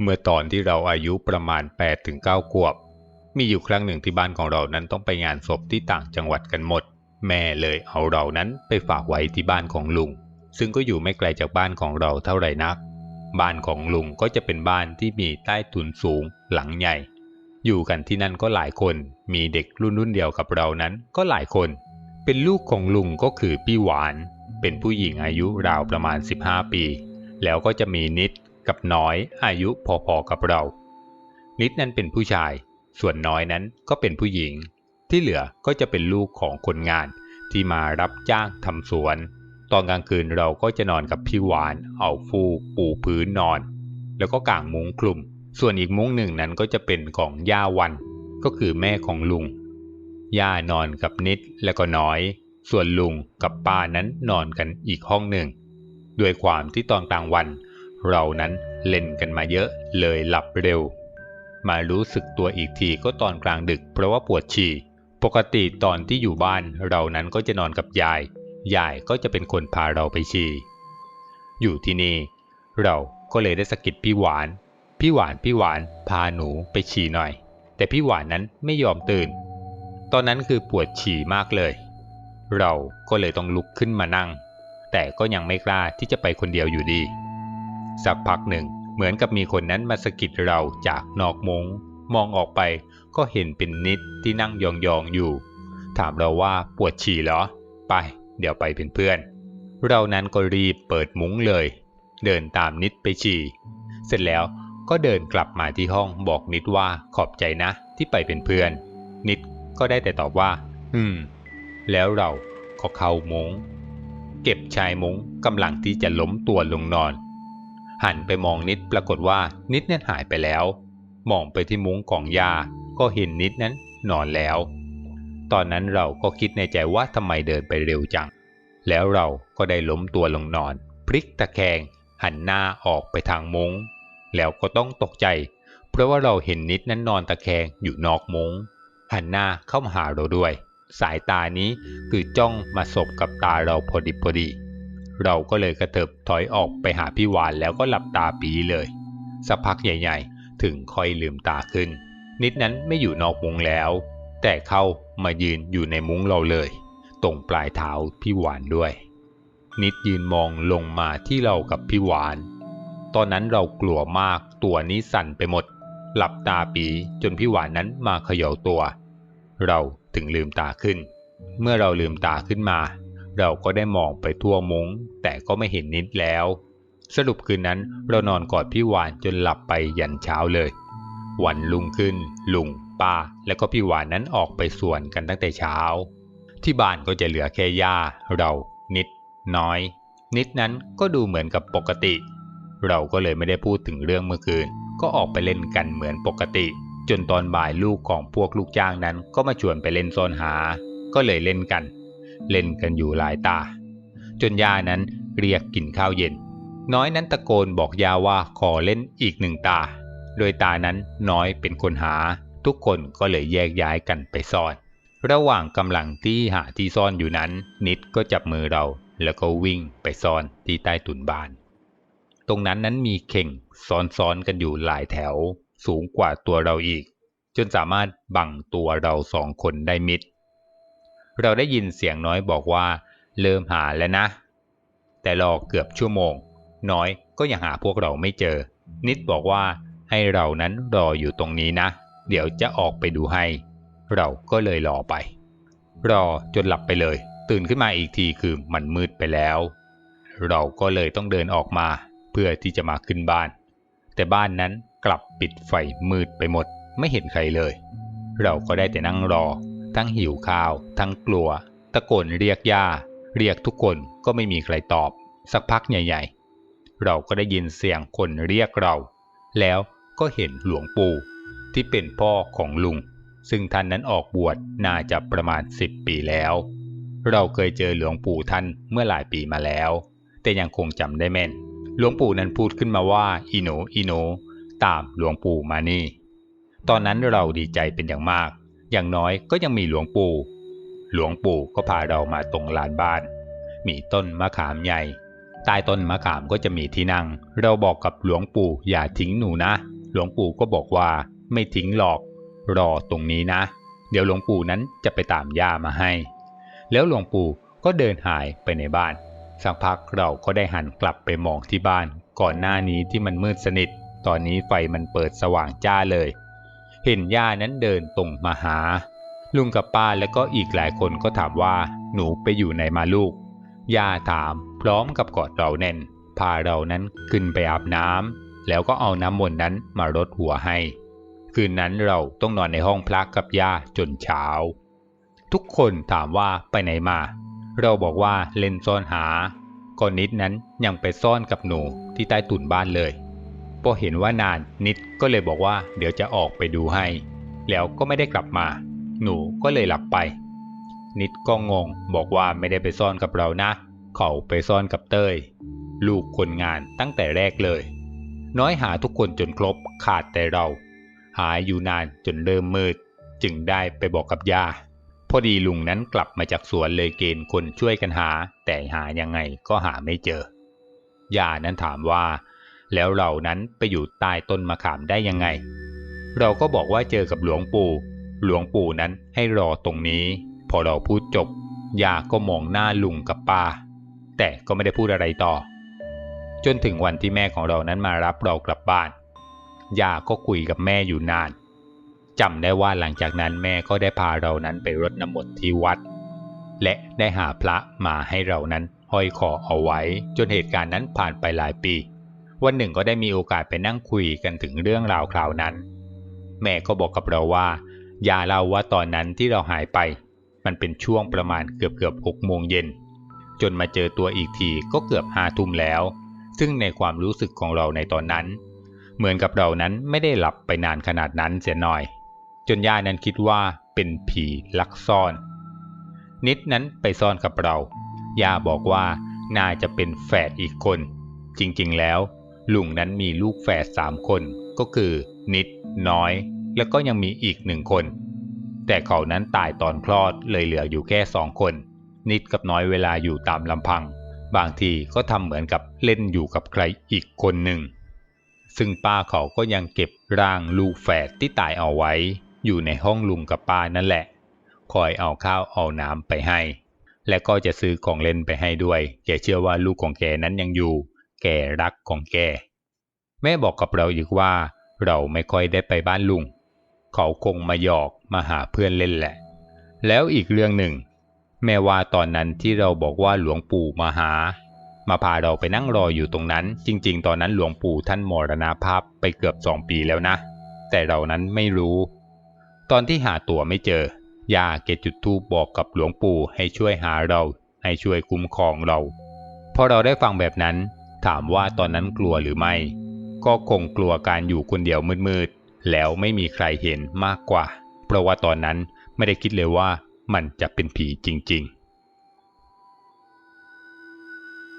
เมื่อตอนที่เราอายุประมาณ8ถึง9ขวบ มีอยู่ครั้งหนึ่งที่บ้านของเรานั้นต้องไปงานศพที่ต่างจังหวัดกันหมด แม่เลยเอาเรานั้นไปฝากไว้ที่บ้านของลุง ซึ่งก็อยู่ไม่ไกลจากบ้านของเราเท่าไหร่นัก บ้านของลุงก็จะเป็นบ้านที่มีใต้ถุนสูง หลังใหญ่ อยู่กันที่นั่นก็หลายคน มีเด็กรุ่นรุ่นเดียวกับเรานั้นก็หลายคน เป็นลูกของลุงก็คือพี่หวาน เป็นผู้หญิงอายุราวประมาณ 15 ปี แล้วก็จะมีนิด กับน้อยอายุพอๆกับเรา นิดนั้นเป็นผู้ชาย ส่วนน้อยนั้นก็เป็นผู้หญิง ที่เหลือก็จะเป็นลูกของคนงานที่มารับจ้างทำสวน ตอนกลางคืนเราก็จะนอนกับพี่หวาน เอาฟูกปูพื้นนอน แล้วก็กางมุ้งคลุม ส่วนอีกมุ้งหนึ่งนั้นก็จะเป็นของย่าวัน ก็คือแม่ของลุง ย่านอนกับนิดแล้วก็น้อย ส่วนลุงกับป้านั้นนอนกันอีกห้องหนึ่ง ด้วยความที่ตอนกลางวัน เรานั้นเล่นกันมาเยอะเลยหลับเร็ว มารู้สึกตัวอีกทีก็ตอนกลางดึกเพราะว่าปวดฉี่ ปกติตอนที่อยู่บ้านเรานั้นก็จะนอนกับยาย ยายก็จะเป็นคนพาเราไปฉี่ อยู่ที่นี่ เราก็เลยได้สะกิดพี่หวาน พี่หวานพี่หวานพาหนูไปฉี่หน่อย แต่พี่หวานนั้นไม่ยอมตื่น ตอนนั้นคือปวดฉี่มากเลย เราก็เลยต้องลุกขึ้นมานั่ง แต่ก็ยังไม่กล้าที่จะไปคนเดียวอยู่ดี สักพักหนึ่ง เหมือนกับมีคนนั้นมาสะกิดเราจากนอกมง มองออกไปก็เห็นเป็นนิดที่นั่งยองๆอยู่ ถามเราว่าปวดฉี่เหรอ ไป เดี๋ยวไปเป็นเพื่อน เรานั้นก็รีบเปิดมุ้งเลย เดินตามนิดไปฉี่ เสร็จแล้วก็เดินกลับมาที่ห้องบอกนิดว่าขอบใจนะที่ไปเป็นเพื่อน นิดก็ได้แต่ตอบว่า อืม แล้วเราก็เข้ามุง้งเก็บชายมุ้งกำลังที่จะล้มตัวลงนอน หันไปมองนิดปรากฏว่านิดนั้นหายไปแล้ว มองไปที่มุ้งของยา ก็เห็นนิดนั้นนอนแล้ว ตอนนั้นเราก็คิดในใจว่าทำไมเดินไปเร็วจัง แล้วเราก็ได้ล้มตัวลงนอน พลิกตะแคงหันหน้าออกไปทางมุง้ง แล้วก็ต้องตกใจ เพราะว่าเราเห็นนิดนั้นนอนตะแคงอยู่นอกมุง้ง หันหน้าเข้ามาหาเราด้วย สายตานี้คือจ้องมาสบกับตาเราพอดิบพอดี เราก็เลยกระเถิบถอยออกไปหาพี่หวานแล้วก็หลับตาปีเลย สักพักใหญ่ๆ ถึงค่อยลืมตาขึ้น นิดนั้นไม่อยู่นอกมุ้งแล้ว แต่เข้ามายืนอยู่ในมุ้งเราเลย ตรงปลายเท้าพี่หวานด้วย นิดยืนมองลงมาที่เรากับพี่หวาน ตอนนั้นเรากลัวมากตัวนี้สั่นไปหมด หลับตาปีจนพี่หวานนั้นมาเขย่าตัว เราถึงลืมตาขึ้น เมื่อเราลืมตาขึ้นมา เราก็ได้มองไปทั่วมุง้งแต่ก็ไม่เห็นนิดแล้ว สรุปคืนนั้นเรานอนกอดพี่หวานจนหลับไปยันเช้าเลย วันลุงขึ้น ลุงป้าและก็พี่หวานนั้นออกไปสวนกันตั้งแต่เช้า ที่บ้านก็จะเหลือแค่ย่าเรานิด น้อย นิดนั้นก็ดูเหมือนกับปกติ เราก็เลยไม่ได้พูดถึงเรื่องเมื่อคืน ก็ออกไปเล่นกันเหมือนปกติ จนตอนบ่ายลูกของพวกลูกจ้างนั้นก็มาชวนไปเล่นซ่อนหา ก็เลยเล่นกัน เล่นกันอยู่หลายตา จนย่านั้นเรียกกินข้าวเย็น น้อยนั้นตะโกนบอกย่าว่าขอเล่นอีกหนึ่งตา โดยตานั้นน้อยเป็นคนหา ทุกคนก็เลยแยกย้ายกันไปซ่อน ระหว่างกำลังที่หาที่ซ่อนอยู่นั้น นิดก็จับมือเราแล้วก็วิ่งไปซ่อนที่ใต้ตุนบ้าน ตรงนั้นนั้นมีเข่งซ้อนๆกันอยู่หลายแถว สูงกว่าตัวเราอีก จนสามารถบังตัวเราสองคนได้มิด เราได้ยินเสียงน้อยบอกว่า เริ่มหาแล้วนะ แต่รอเกือบชั่วโมง น้อยก็ยังหาพวกเราไม่เจอ นิดบอกว่าให้เรานั้นรออยู่ตรงนี้นะ เดี๋ยวจะออกไปดูให้ เราก็เลยรอไป รอจนหลับไปเลย ตื่นขึ้นมาอีกทีคือมันมืดไปแล้ว เราก็เลยต้องเดินออกมา เพื่อที่จะมาขึ้นบ้าน แต่บ้านนั้นกลับปิดไฟมืดไปหมด ไม่เห็นใครเลย เราก็ได้แต่นั่งรอ ทั้งหิวข้าว ทั้งกลัว ตะโกนเรียกย่า เรียกทุกคนก็ไม่มีใครตอบ สักพักใหญ่ ๆ เราก็ได้ยินเสียงคนเรียกเรา แล้วก็เห็นหลวงปู่ที่เป็นพ่อของลุง ซึ่งท่านนั้นออกบวชน่าจะประมาณ 10 ปีแล้ว เราเคยเจอหลวงปู่ท่านเมื่อหลายปีมาแล้ว แต่ยังคงจำได้แม่น หลวงปู่นั้นพูดขึ้นมาว่าอีโนอีโนตามหลวงปู่มานี่ ตอนนั้นเราดีใจเป็นอย่างมาก อย่างน้อยก็ยังมีหลวงปู่ หลวงปู่ก็พาเรามาตรงลานบ้าน มีต้นมะขามใหญ่ ใต้ต้นมะขามก็จะมีที่นั่ง เราบอกกับหลวงปู่อย่าทิ้งหนูนะ หลวงปู่ก็บอกว่าไม่ทิ้งหรอก รอตรงนี้นะ เดี๋ยวหลวงปู่นั้นจะไปตามย่ามาให้ แล้วหลวงปู่ก็เดินหายไปในบ้าน สักพักเราก็ได้หันกลับไปมองที่บ้าน ก่อนหน้านี้ที่มันมืดสนิท ตอนนี้ไฟมันเปิดสว่างจ้าเลย เห็นย่านั้นเดินตรงมาหา ลุงกับป้าแล้วก็อีกหลายคนก็ถามว่าหนูไปอยู่ไหนมาลูก ย่าถามพร้อมกับกอดเราแน่น พาเรานั้นขึ้นไปอาบน้ำแล้วก็เอาน้ำมนต์นั้นมารดหัวให้ คืนนั้นเราต้องนอนในห้องพระกับย่าจนเช้า ทุกคนถามว่าไปไหนมา เราบอกว่าเล่นซ่อนหาก่อนนิดนั้นยังไปซ่อนกับหนูที่ใต้ตุ่นบ้านเลย พอเห็นว่านานนิดก็เลยบอกว่าเดี๋ยวจะออกไปดูให้ แล้วก็ไม่ได้กลับมา หนูก็เลยหลับไป นิดก็งงบอกว่าไม่ได้ไปซ่อนกับเรานะ เขาไปซ่อนกับเต้ย ลูกคนงานตั้งแต่แรกเลย น้อยหาทุกคนจนครบขาดแต่เรา หายอยู่นานจนเริ่มมืด จึงได้ไปบอกกับยาพอดีลุงนั้นกลับมาจากสวนเลยเกณฑ์คนช่วยกันหา แต่หายังไงก็หาไม่เจอย่านั้นถามว่า แล้วเรานั้นไปอยู่ใต้ต้นมะขามได้ยังไง เราก็บอกว่าเจอกับหลวงปู่ หลวงปู่นั้นให้รอตรงนี้ พอเราพูดจบยาก็มองหน้าลุงกับป้า แต่ก็ไม่ได้พูดอะไรต่อ จนถึงวันที่แม่ของเรานั้นมารับเรากลับบ้านยาก็คุยกับแม่อยู่นานจำได้ว่าหลังจากนั้นแม่ก็ได้พาเรานั้นไปรดน้ำมนต์ที่วัด และได้หาพระมาให้เรานั้นห้อยคอเอาไว้ จนเหตุการณ์นั้นผ่านไปหลายปี วันหนึ่งก็ได้มีโอกาสไปนั่งคุยกันถึงเรื่องราวคราวนั้น แม่ก็บอกกับเราว่าย่าเล่าว่าตอนนั้นที่เราหายไป มันเป็นช่วงประมาณเกือบเกือบหกโมงเย็น จนมาเจอตัวอีกทีก็เกือบห้าทุ่มแล้ว ซึ่งในความรู้สึกของเราในตอนนั้น เหมือนกับเรานั้นไม่ได้หลับไปนานขนาดนั้นเสียหน่อย จนย่านั้นคิดว่าเป็นผีลักซ่อน นิดนั้นไปซ่อนกับเราย่าบอกว่าน่าจะเป็นแฝดอีกคน จริงๆแล้ว ลุงนั้นมีลูกแฝดสามคนก็คือ นิด น้อย แล้วก็ยังมีอีกหนึ่งคน แต่เขานั้นตายตอนคลอดเลยเหลืออยู่แค่สองคน นิดกับน้อยเวลาอยู่ตามลำพัง บางทีก็ทำเหมือนกับเล่นอยู่กับใครอีกคนหนึ่ง ซึ่งป้าเขาก็ยังเก็บร่างลูกแฝดที่ตายเอาไว้ อยู่ในห้องลุงกับป้านั่นแหละ คอยเอาข้าวเอาน้ำไปให้ และก็จะซื้อของเล่นไปให้ด้วย แกเชื่อว่าลูกของแกนั้นยังอยู่ แกรักของแก แม่บอกกับเราอีกว่า เราไม่ค่อยได้ไปบ้านลุง เขาคงมาหยอกมาหาเพื่อนเล่นแหละ แล้วอีกเรื่องหนึ่ง แม่ว่าตอนนั้นที่เราบอกว่าหลวงปู่มาหา มาพาเราไปนั่งรออยู่ตรงนั้น จริง ๆ ตอนนั้นหลวงปู่ท่านมรณภาพไปเกือบสองปีแล้วนะ แต่เรานั้นไม่รู้ ตอนที่หาตัวไม่เจอย่าเกจุดทูบบอกกับหลวงปู่ให้ช่วยหาเรา ให้ช่วยคุ้มครองเรา พอเราได้ฟังแบบนั้น ถามว่าตอนนั้นกลัวหรือไม่ ก็คงกลัวการอยู่คนเดียวมืดๆ แล้วไม่มีใครเห็นมากกว่า เพราะว่าตอนนั้นไม่ได้คิดเลยว่ามันจะเป็นผีจริง ๆ